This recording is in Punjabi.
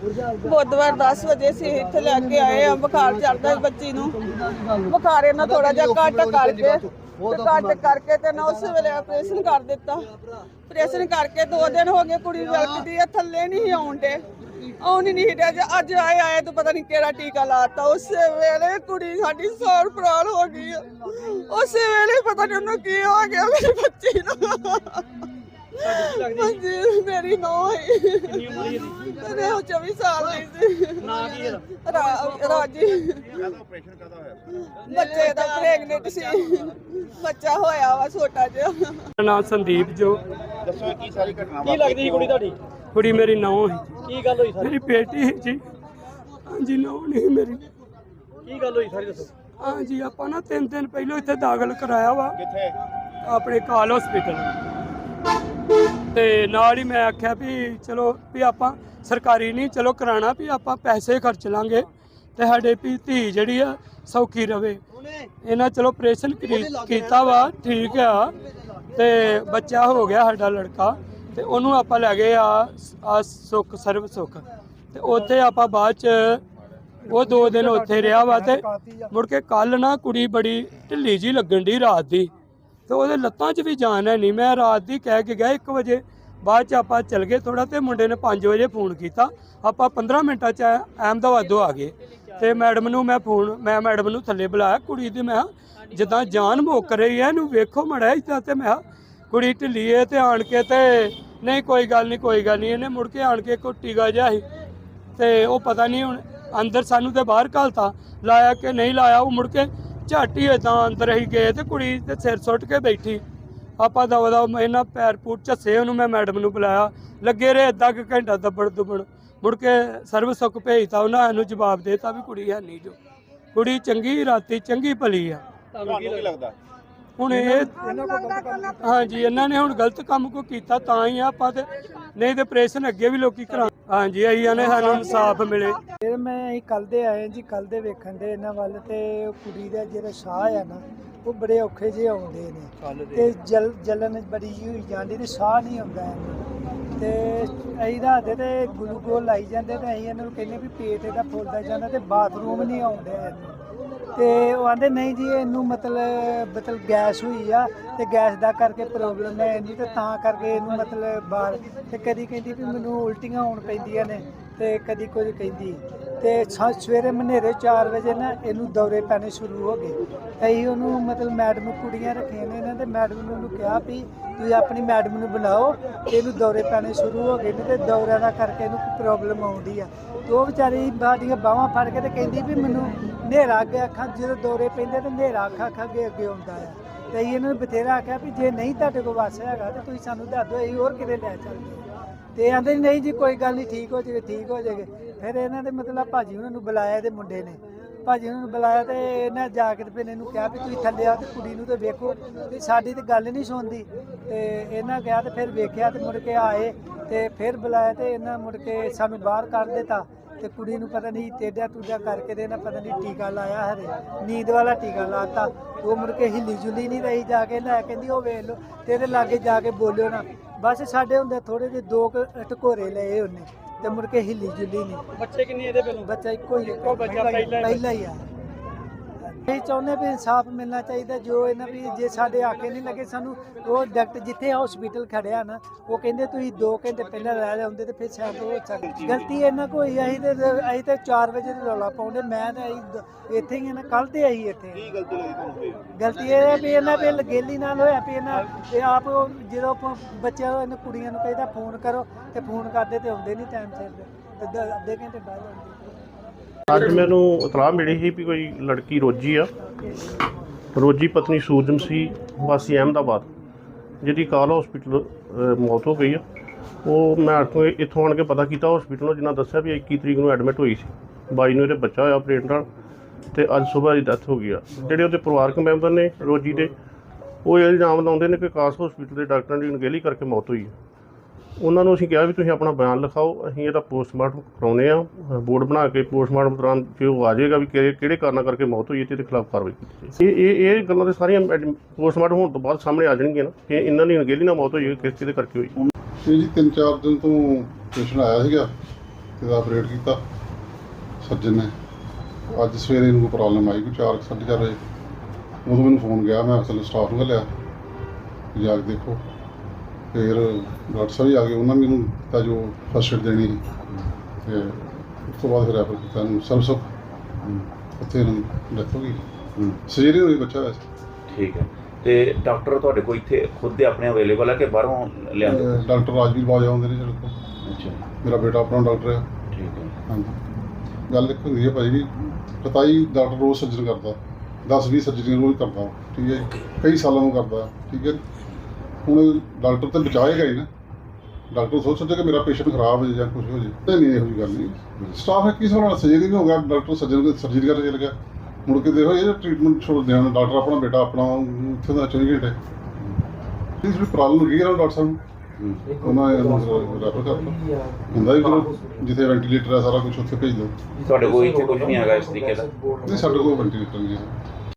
ਬੁੱਧਵਾਰ 10 ਵਜੇ ਸੀ ਇੱਥੇ ਲੈ ਕੇ ਆਏ ਆ, ਬੁਖਾਰ ਚੜਦਾ ਸੀ ਬੱਚੀ ਨੂੰ। ਬੁਖਾਰ ਇਹਨਾਂ ਥੋੜਾ ਜਿਹਾ ਘੱਟ ਕਰਕੇ, ਤੇ ਘੱਟ ਕਰਕੇ ਤੇ ਨਾ ਉਸ ਵੇਲੇ ਆਪਰੇਸ਼ਨ ਕਰ ਦਿੱਤਾ। ਆਪਰੇਸ਼ਨ ਕਰਕੇ ਦੋ ਦਿਨ ਹੋ ਗਏ ਕੁੜੀ ਵਲਕਦੀ ਆ ਥੱਲੇ ਨਹੀਂ ਆਉਣ ਦੇ ਆਉਣ ਨਹੀਂ ਰਿਹਾ ਜੇ ਅੱਜ ਆਏ ਆਏ ਤਾਂ ਪਤਾ ਨਹੀਂ ਕਿਹੜਾ ਟੀਕਾ ਲਾਤਾ। ਉਸੇ ਵੇਲੇ ਕੁੜੀ ਸਾਡੀ ਸੌਰ ਪ੍ਰਾਣ ਹੋ ਗਈ ਆ। ਉਸੇ ਵੇਲੇ ਪਤਾ ਨਹੀਂ ਉਹਨੂੰ ਕੀ ਹੋ ਗਿਆ, ਮੇਰੀ ਬੱਚੀ ਨੂੰ। ਹਾਂਜੀ ਮੇਰੀ ਨੌਂ ਹੈ। ਕਿੰਨੀ ਉਮਰ ਹੈ ਇਹਦੀ? ਤੇ ਉਹ 24 ਸਾਲ ਦੀ ਸੀ। ਨਾਂ ਕੀ ਇਹਦਾ? ਰਾ- ਰਾਜੀ। ਬੱਚੇ ਦਾ ਪ੍ਰੈਗਨੈਂਟ ਸੀ। ਬੱਚਾ ਹੋਇਆ ਵਾ ਛੋਟਾ ਜਿਹਾ। ਮੇਰਾ ਨਾਮ ਸੰਦੀਪ ਜੋ। ਦੱਸੋ ਕੀ ਸਾਰੀ ਘਟਨਾ ਕੀ ਲੱਗਦੀ ਸੀ ਕੁੜੀ ਤੁਹਾਡੀ? ਕੁੜੀ ਮੇਰੀ ਨੌਂ ਹੈ ਕੀ ਗੱਲ ਹੋਈ ਸਾਰੀ? ਮੇਰੀ ਬੇਟੀ ਹੈ ਜੀ। ਹਾਂਜੀ ਨੌਂ ਨਹੀਂ ਮੇਰੀ। ਕੀ ਗੱਲ ਹੋਈ ਸਾਰੀ ਦੱਸੋ? ਹਾਂਜੀ ਆਪਾਂ ਨਾ ਤਿੰਨ ਦਿਨ ਪਹਿਲਾਂ ਇੱਥੇ ਦਾਖਲ ਕਰਾਇਆ ਵਾ। ਕਿੱਥੇ? ਆਪਣੇ ਕਾਲ ਹਸਪੀਟਲ ਤੇ ਨਾਲ ਹੀ ਮੈਂ ਆਖਿਆ ਵੀ ਚਲੋ ਵੀ ਆਪਾਂ ਸਰਕਾਰੀ ਨਹੀਂ ਚਲੋ ਕਰਾਣਾ ਵੀ ਆਪਾਂ ਪੈਸੇ ਖਰਚ ਲਾਂਗੇ ਤੇ ਸਾਡੇ ਵੀ ਧੀ ਜਿਹੜੀ ਆ ਸੌਖੀ ਰਵੇ। ਇਹਨਾਂ ਚਲੋ ਆਪਰੇਸ਼ਨ ਕੀਤਾ ਵਾ ਠੀਕ ਆ। ਤੇ ਬੱਚਾ ਹੋ ਗਿਆ ਸਾਡਾ ਲੜਕਾ ਤੇ ਉਹਨੂੰ ਆਪਾਂ ਲੈ ਗਏ ਆ ਆ ਸੁੱਖ ਸਰਵ ਸੁੱਖ। ਤੇ ਉੱਥੇ ਆਪਾਂ ਬਾਅਦ ਚ ਉਹ ਦੋ ਦਿਨ ਉੱਥੇ ਰਿਹਾ ਵਾ ਤੇ ਮੁੜ ਕੇ ਕੱਲ ਨਾ ਕੁੜੀ ਬੜੀ ਢਿੱਲੀ ਜੀ ਲੱਗਣ ਦੀ ਰਾਤ ਦੀ। ਤੇ ਉਹਦੇ ਲੱਤਾਂ 'ਚ ਵੀ ਜਾਨ ਹੈ ਨਹੀਂ। ਮੈਂ ਰਾਤ ਦੀ ਕਹਿ ਕੇ ਗਿਆ 1 ਵਜੇ ਬਾਅਦ 'ਚ ਆਪਾਂ ਚੱਲ ਗਏ ਥੋੜਾ ਤੇ ਮੁੰਡੇ ਨੇ 5 ਵਜੇ ਫੋਨ ਕੀਤਾ। ਆਪਾਂ 15 ਮਿੰਟਾਂ 'ਚ ਅਹਿਮਦਾਬਾਦੋਂ ਆ ਗਏ। ਤੇ ਮੈਡਮ ਨੂੰ ਮੈਂ ਫੋਨ ਮੈਂ ਮੈਡਮ ਨੂੰ ਥੱਲੇ ਬੁਲਾਇਆ ਕੁੜੀ ਦੀ ਮੈਂ ਕਿਹਾ, ਜਿੱਦਾਂ ਜਾਨ ਮੁੱਕ ਰਹੀ ਹੈ ਇਹਨੂੰ ਵੇਖੋ ਮੜਾ ਇਦਾਂ ਤੇ ਮੈਂ ਕਿਹਾ, ਕੁੜੀ ਢਿੱਲੀ ਹੈ ਤੇ ਆਣ ਕੇ ਤੇ ਨਹੀਂ ਕੋਈ ਗੱਲ ਨਹੀਂ ਕੋਈ ਗੱਲ ਨਹੀਂ ਇਹਨੇ ਮੁੜ ਕੇ ਆਣ ਕੇ ਕੋਈ ਟੀਕਾ ਜਿਹਾ ਸੀ। ਤੇ ਉਹ ਪਤਾ ਨਹੀਂ ਹੁਣ ਅੰਦਰ ਸਾਨੂੰ ਤੇ ਬਾਹਰ ਘਲਤਾ। ਲਾਇਆ ਕਿ ਨਹੀਂ ਲਾਇਆ ਉਹ ਮੁੜ ਕੇ ਝਾਟੀ ਏਦਾਂ ਅੰਦਰ ਹੀ ਗਏ ਤੇ ਕੁੜੀ ਤੇ ਸਿਰ ਸੁੱਟ ਕੇ ਬੈਠੀ। ਆਪਾਂ ਦਵਾ ਦਾ ਇਹਨਾਂ ਪੈਰ ਪੂਰ ਝੱਸੇ ਉਹਨੂੰ ਮੈਂ ਮੈਡਮ ਨੂੰ ਬੁਲਾਇਆ। ਲੱਗੇ ਰਹੇ ਅੱਧਾ ਕੁ ਘੰਟਾ ਦੱਬੜ ਦੁਬੜ ਮੁੜ ਕੇ ਸਰਵ ਸੁੱਖ ਭੇਜਤਾ ਉਹਨਾਂ ਨੂੰ ਜਵਾਬ ਦੇਤਾ ਵੀ ਕੁੜੀ ਹੈ ਨਹੀਂ ਜੋ। ਕੁੜੀ ਚੰਗੀ ਰਾਤੀ ਚੰਗੀ ਭਲੀ ਆ। ਤੁਹਾਨੂੰ ਕੀ ਲੱਗਦਾ? ਹੁਣ ਇਹ ਹਾਂਜੀ ਇਹਨਾਂ ਨੇ ਹੁਣ ਗਲਤ ਕੰਮ ਕੋ ਕੀਤਾ ਤਾਂ ਹੀ ਆ ਆਪਾਂ ਤੇ ਨਹੀਂ ਤੇ ਆਪਰੇਸ਼ਨ ਅੱਗੇ ਵੀ ਲੋਕੀ ਕਰਾ ਹਾਂਜੀ ਆਈਆਂ ਨੇ ਸਾਨੂੰ ਇਨਸਾਫ ਮਿਲੇ। ਫਿਰ ਮੈਂ ਅਸੀਂ ਕੱਲ ਦੇ ਆਏ ਜੀ ਕੱਲ ਦੇ ਵੇਖਣ ਦੇ ਇਹਨਾਂ ਵੱਲ ਤੇ ਉਹ ਕੁੜੀ ਦਾ ਜਿਹੜਾ ਸਾਹ ਆ ਨਾ ਉਹ ਬੜੇ ਔਖੇ ਜਿਹੇ ਆਉਂਦੇ ਨੇ। ਤੇ ਜਲ ਜਲਨ ਬੜੀ ਜਿਹੀ ਹੋਈ ਜਾਂਦੀ ਤੇ ਸਾਹ ਨਹੀਂ ਆਉਂਦਾ ਇਹਨੂੰ ਤੇ ਅਸੀਂ ਰਾਤ ਦੇ ਤੇ ਗਲੂਕੋਜ਼ ਲਾਈ ਜਾਂਦੇ ਤੇ ਅਸੀਂ ਇਹਨਾਂ ਨੂੰ ਕਹਿੰਦੇ ਵੀ ਪੇਟ ਇਹਦਾ ਫੁੱਲਦਾ ਜਾਂਦਾ ਤੇ ਬਾਥਰੂਮ ਨਹੀਂ ਆਉਂਦਾ। ਇਹਨੂੰ ਤੇ ਉਹ ਆਂਦੇ, ਨਹੀਂ ਜੀ, ਇਹਨੂੰ ਮਤਲਬ ਮਤਲਬ ਗੈਸ ਹੋਈ ਆ ਤੇ ਗੈਸ ਦਾ ਕਰਕੇ ਪ੍ਰੋਬਲਮ ਹੈ ਇਹਨੂੰ ਤੇ ਤਾਂ ਕਰਕੇ ਇਹਨੂੰ ਮਤਲਬ ਬਾਹਰ ਤੇ ਕਦੀ ਕਹਿੰਦੀ ਵੀ ਮੈਨੂੰ ਉਲਟੀਆਂ ਹੋਣ ਪੈਂਦੀਆਂ ਨੇ ਤੇ ਕਦੀ ਕੁਝ ਕਹਿੰਦੀ। ਤੇ ਸਾ- ਸਵੇਰੇ ਮਨੇਰੇ 4 ਵਜੇ ਨਾ ਇਹਨੂੰ ਦੌਰੇ ਪੈਣੇ ਸ਼ੁਰੂ ਹੋ ਗਏ। ਅਸੀਂ ਉਹਨੂੰ ਮਤਲਬ ਮੈਡਮ ਕੁੜੀਆਂ ਰੱਖੀਆਂ ਨੇ ਇਹਨਾਂ ਤੇ ਮੈਡਮ ਨੂੰ ਉਹਨੂੰ ਕਿਹਾ ਵੀ ਤੁਸੀਂ ਆਪਣੀ ਮੈਡਮ ਨੂੰ ਬੁਲਾਓ ਤੇ ਇਹਨੂੰ ਦੌਰੇ ਪੈਣੇ ਸ਼ੁਰੂ ਹੋ ਗਏ ਨੇ ਤੇ ਦੌਰਿਆਂ ਦਾ ਕਰਕੇ ਇਹਨੂੰ ਪ੍ਰੋਬਲਮ ਆਉਂਦੀ ਆ। ਤੇ ਉਹ ਵਿਚਾਰੀ ਬਾਡੀਆਂ ਬਾਹਾਂ ਫੜ ਕੇ ਤੇ ਕਹਿੰਦੀ ਵੀ ਮੈਨੂੰ ਹਨੇਰਾ ਅੱਗੇ ਅੱਖਾਂ, ਜਦੋਂ ਦੌਰੇ ਪੈਂਦੇ ਤੇ ਹਨੇਰਾ ਅੱਖਾਂ ਅੱਖਾਂ ਅੱਗੇ ਅੱਗੇ ਆਉਂਦਾ ਆ। ਤੇ ਇਹਨਾਂ ਨੇ ਬਥੇਰਾ ਆਖਿਆ ਵੀ ਜੇ ਨਹੀਂ ਤੁਹਾਡੇ ਕੋਲ ਵਾਸ ਹੈਗਾ ਤੇ ਤੁਸੀਂ ਸਾਨੂੰ ਦੱਸ ਦਿਓ, ਅਸੀਂ ਹੋਰ ਕਿਤੇ ਲੈ ਚੱਲਦੇ ਤੇ ਆਂਦੇ ਨਹੀਂ ਜੀ, ਕੋਈ ਗੱਲ ਨਹੀਂ, ਠੀਕ ਹੋ ਜਾਵੇ ਠੀਕ ਹੋ ਜਾਵੇ ਫਿਰ ਇਹਨਾਂ ਦੇ ਮਤਲਬ ਭਾਜੀ ਉਹਨਾਂ ਨੂੰ ਬੁਲਾਇਆ ਤੇ ਮੁੰਡੇ ਨੇ। ਭਾਜੀ ਉਹਨਾਂ ਨੂੰ ਬੁਲਾਇਆ ਤੇ ਇਹਨਾਂ ਜਾ ਕੇ ਤੇ ਫਿਰ ਇਹਨੂੰ ਕਿਹਾ ਵੀ ਤੁਸੀਂ ਥੱਲੇ ਆ ਤੇ ਕੁੜੀ ਨੂੰ ਤੇ ਵੇਖੋ। ਤੇ ਸਾਡੀ ਤੇ ਗੱਲ ਨਹੀਂ ਸੁਣਦੀ। ਤੇ ਇਹਨਾਂ ਕਿਹਾ ਤੇ ਫਿਰ ਵੇਖਿਆ ਤੇ ਮੁੜ ਕੇ ਆਏ ਤੇ ਫਿਰ ਬੁਲਾਇਆ ਤੇ ਇਹਨਾਂ ਮੁੜ ਕੇ ਸਾਨੂੰ ਬਾਹਰ ਕੱਢ ਦਿੱਤਾ। ਤੇ ਕੁੜੀ ਨੂੰ ਪਤਾ ਨਹੀਂ ਟੇਡਾ ਟੂਡਾ ਕਰਕੇ ਦੇ ਨਾ ਪਤਾ ਨਹੀਂ ਟੀਕਾ ਲਾਇਆ ਹਰੇ। ਨੀਂਦ ਵਾਲਾ ਟੀਕਾ ਲਾਤਾ। ਉਹ ਮੁੜ ਕੇ ਹਿੱਲੀ ਜੁਲੀ ਨਹੀਂ ਰਹੀ ਜਾ ਕੇ। ਲੈ ਕਹਿੰਦੀ ਉਹ ਵੇਖ ਲਓ ਤੇ ਇਹਦੇ ਲਾਗੇ ਜਾ ਕੇ ਬੋਲਿਓ ਨਾ। ਬਸ ਸਾਡੇ ਹੁੰਦੇ ਥੋੜੇ ਜਿਹੇ ਦੋ ਕੁ ਟਕੋਰੇ ਲਏ ਉਹਨੇ ਤੇ ਮੁੜ ਕੇ ਹਿੱਲੀ ਜੁਲੀ ਨਹੀਂ ਬੱਚੇ ਕਿੰਨੇ ਇਹਦੇ ਪਹਿਲੋਂ ਬੱਚਾ ਇੱਕੋ ਹੀ ਹੈ। ਇੱਕੋ ਬੱਚਾ ਪਹਿਲਾ ਹੀ। ਪਹਿਲਾ ਹੀ ਆ ਅਸੀਂ ਚਾਹੁੰਦੇ ਵੀ ਇਨਸਾਫ ਮਿਲਣਾ ਚਾਹੀਦਾ ਜੋ ਇਹਨਾਂ ਵੀ ਜੇ ਸਾਡੇ ਆਕੇ ਨਹੀਂ ਲੱਗੇ ਸਾਨੂੰ ਉਹ ਡਾਕਟਰ ਜਿੱਥੇ ਹਸਪੀਟਲ ਖੜਿਆ ਨਾ ਉਹ ਕਹਿੰਦੇ ਤੁਸੀਂ 2 ਘੰਟੇ ਪਹਿਲਾਂ ਰਹਿ ਜਾਂਦੇ ਤੇ ਫਿਰ ਸ਼ਾਇਦ ਉਹ ਚੱਲ ਗਲਤੀ ਇਹਨਾਂ ਕੋਈ ਅਸੀਂ ਤੇ ਅਸੀਂ ਤੇ 4 ਵਜੇ ਦੇ ਰੌਲਾ ਪਾਉਂਦੇ ਮੈਂ ਤੇ ਅਸੀਂ ਇੱਥੇ ਹੀ ਆ ਨਾ ਕੱਲ ਤੇ ਆਈ ਇੱਥੇ ਕੀ ਗਲਤੀ ਲੱਗੀ ਤੁਹਾਨੂੰ ਗਲਤੀ ਇਹ ਹੈ ਵੀ ਇਹਨਾਂ ਵੀ ਲਗੇਲੀ ਨਾਲ ਹੋਇਆ ਵੀ ਇਹਨਾਂ ਇਹ ਆਪ ਜਦੋਂ ਆਪਾਂ ਬੱਚਿਆਂ ਨੂੰ ਇਹਨਾਂ ਕੁੜੀਆਂ ਨੂੰ ਕਹਿੰਦਾ ਫੋਨ ਕਰੋ ਤੇ ਫੋਨ ਕਰਦੇ ਤੇ ਆਉਂਦੇ ਨਹੀਂ ਟਾਈਮ ਸਿਰ ਤੇ। ਅੱਧੇ ਘੰਟੇ ਬਾਅਦ ਆਉਂਦੇ। ਅੱਜ ਮੈਨੂੰ ਇਤਲਾਹ ਮਿਲੀ ਸੀ ਵੀ ਕੋਈ ਲੜਕੀ ਰੋਜੀ ਆ। ਰੋਜੀ ਪਤਨੀ ਸੂਰਜਮ ਸੀ, ਵਾਸੀ ਅਹਿਮਦਾਬਾਦ, ਜਿਹਦੀ ਕਾਲ ਹਸਪੀਟਲ ਮੌਤ ਹੋ ਗਈ ਆ। ਉਹ ਮੈਂ ਤੋਂ ਇੱਥੋਂ ਆਣ ਕੇ ਪਤਾ ਕੀਤਾ ਹਸਪੀਟਲੋਂ ਜਿਨ੍ਹਾਂ ਦੱਸਿਆ ਵੀ 21 ਤਰੀਕ ਨੂੰ ਐਡਮਿਟ ਹੋਈ ਸੀ। 22 ਨੂੰ ਇਹਦੇ ਬੱਚਾ ਹੋਇਆ ਆਪਰੇਟ ਨਾਲ ਤੇ ਅੱਜ ਸਵੇਰ ਦੀ ਡੈਥ ਹੋ ਗਈ ਆ। ਜਿਹੜੇ ਉਹਦੇ ਪਰਿਵਾਰਕ ਮੈਂਬਰ ਨੇ ਰੋਜੀ ਦੇ, ਉਹ ਇਹ ਇਲਜ਼ਾਮ ਲਾਉਂਦੇ ਨੇ ਕਿ ਕਾਸ ਹਸਪੀਟਲ ਦੇ ਡਾਕਟਰਾਂ ਦੀ ਅਣਗਹਿਲੀ ਕਰਕੇ ਮੌਤ ਹੋਈ ਹੈ ਉਹਨਾਂ ਨੂੰ ਅਸੀਂ ਕਿਹਾ ਵੀ ਤੁਸੀਂ ਆਪਣਾ ਬਿਆਨ ਲਿਖਾਓ, ਅਸੀਂ ਇਹਦਾ ਪੋਸਟਮਾਰਟਮ ਕਰਾਉਨੇ ਆ ਬੋਰਡ ਬਣਾ ਕੇ ਪੋਸਟਮਾਰਟਮ ਦੌਰਾਨ ਜੇ ਉਹ ਆ ਜਾਏਗਾ ਵੀ ਕਿਹੜੇ ਕਿਹੜੇ ਕਾਰਨਾਂ ਕਰਕੇ ਮੌਤ ਹੋਈ ਹੈ ਤੇ ਇਹਦੇ ਖਿਲਾਫ ਕਾਰਵਾਈ ਕੀਤੀ ਜਾਏ ਇਹ ਇਹ ਇਹ ਗੱਲਾਂ ਤੇ ਸਾਰੀਆਂ ਪੋਸਟਮਾਰਟਮ ਹੋਣ ਤੋਂ ਬਾਅਦ ਸਾਹਮਣੇ ਆ ਜਾਣਗੀਆਂ ਨਾ ਕਿ ਇਹਨਾਂ ਦੀ ਅਣਗਹਿਲੀ ਨਾਲ ਮੌਤ ਹੋਈ ਹੈ, ਕਿਸ ਕਿਹਦੇ ਕਰਕੇ ਹੋਈ ਇਹ ਜੀ ਤਿੰਨ ਚਾਰ ਦਿਨ ਤੋਂ ਪੇਸ਼ੈਂਟ ਆਇਆ ਸੀਗਾ ਤੇ ਦਾ ਆਪਰੇਟ ਕੀਤਾ ਸਰਜਨ ਨੇ। ਅੱਜ ਸਵੇਰੇ ਇਹਨੂੰ ਕੋਈ ਪ੍ਰੋਬਲਮ ਆਈ, ਕੋਈ 4 4:30 ਵਜੇ। ਉਦੋਂ ਮੈਨੂੰ ਫੋਨ ਗਿਆ, ਮੈਂ ਅਸਲ ਸਟਾਫ ਨੂੰ ਲਿਆ। ਜਾ ਕੇ ਦੇਖੋ। ਫਿਰ ਡਾਕਟਰ ਸਾਹਿਬ ਵੀ ਆ ਗਏ ਉਹਨਾਂ ਨੇ ਮੈਨੂੰ ਤਾਂ ਜੋ ਫਸਟ ਏਡ ਦੇਣੀ। ਸੀ ਤੇ ਉਸ ਤੋਂ ਬਾਅਦ ਫਿਰ ਰੈਫਰ ਕੀਤਾ ਨੂੰ ਸਰਸੁਖ ਉੱਥੇ ਨੂੰ ਡੈਥ ਹੋ ਗਈ। ਸਜੇਰੀ ਹੋਈ ਬੱਚਾ ਵੈਸੇ। ਠੀਕ ਹੈ। ਤੇ ਡਾਕਟਰ ਤੁਹਾਡੇ ਕੋਲ ਇੱਥੇ ਖੁਦ ਦੇ ਆਪਣੇ ਅਵੇਲੇਬਲ ਹੈ ਕਿ ਬਾਹਰੋਂ ਲਿਆਂਦੇ ਡਾਕਟਰ ਰਾਜਵੀਰ ਬਾਜਾ ਆਉਂਦੇ ਨੇ ਜਿਹੜੇ ਕੋਲ। ਅੱਛਾ। ਮੇਰਾ ਬੇਟਾ ਆਪਣਾ ਡਾਕਟਰ ਹੈ ਠੀਕ ਹੈ। ਹਾਂਜੀ। ਗੱਲ ਇੱਕ ਹੁੰਦੀ ਹੈ ਭਾਈ ਜੀ ਪਤਾ ਹੀ ਡਾਕਟਰ ਰੋਜ਼ ਸਰਜਨ ਕਰਦਾ। 10 20 ਸਰਜਰੀਆਂ ਰੋਜ਼ ਕਰਦਾ। ਠੀਕ ਹੈ। ਕਈ ਸਾਲਾਂ ਨੂੰ ਕਰਦਾ। ਠੀਕ ਹੈ। ਹੁਣ ਡਾਕਟਰ ਤੇ ਬਚਾਏਗਾ ਹੀ ਨਾ। ਡਾਕਟਰ ਸੋਚ ਸੋਚੇ ਕਿ ਮੇਰਾ ਪੇਸ਼ੈਂਟ ਖਰਾਬ ਹੋ ਜਾਂ ਕੁਝ ਹੋ ਜਾਏ ਤੇ ਨਹੀਂ ਇਹੋ ਜਿਹੀ ਗੱਲ ਨਹੀਂ। ਸਟਾਫ ਹੈ ਕਿਸ ਵਾਲਾ ਸਰਜਰੀ ਵੀ ਹੋ ਗਿਆ? ਡਾਕਟਰ ਸਰਜਨ ਸਰਜਰੀ ਕਰਨ ਚਲ ਗਿਆ। ਮੁੜ ਕੇ ਦੇਖੋ ਇਹ ਟ੍ਰੀਟਮੈਂਟ ਛੋੜ ਦੇਣਾ। ਡਾਕਟਰ ਆਪਣਾ ਬੇਟਾ ਆਪਣਾ ਉੱਥੇ ਦਾ 24 ਘੰਟੇ। ਇਸ ਵੀ ਪ੍ਰੋਬਲਮ ਹੋ ਗਈ ਹੈ ਡਾਕਟਰ ਸਾਹਿਬ? ਉਹਨਾਂ ਨੇ ਰੈਫਰ ਕਰਤਾ। ਹੁੰਦਾ ਹੀ ਫਿਰ ਜਿੱਥੇ ਵੈਂਟੀਲੇਟਰ ਹੈ ਸਾਰਾ ਕੁਝ ਉੱਥੇ ਭੇਜ ਦਿਓ। ਤੁਹਾਡੇ ਕੋਲ ਇੱਥੇ ਕੁਝ ਨਹੀਂ ਹੈਗਾ ਇਸ ਤਰੀਕੇ ਦਾ? ਨਹੀਂ ਸਾਡੇ ਕੋਲ ਵੈਂਟੀਲੇਟਰ ਨਹੀਂ ਹੈ।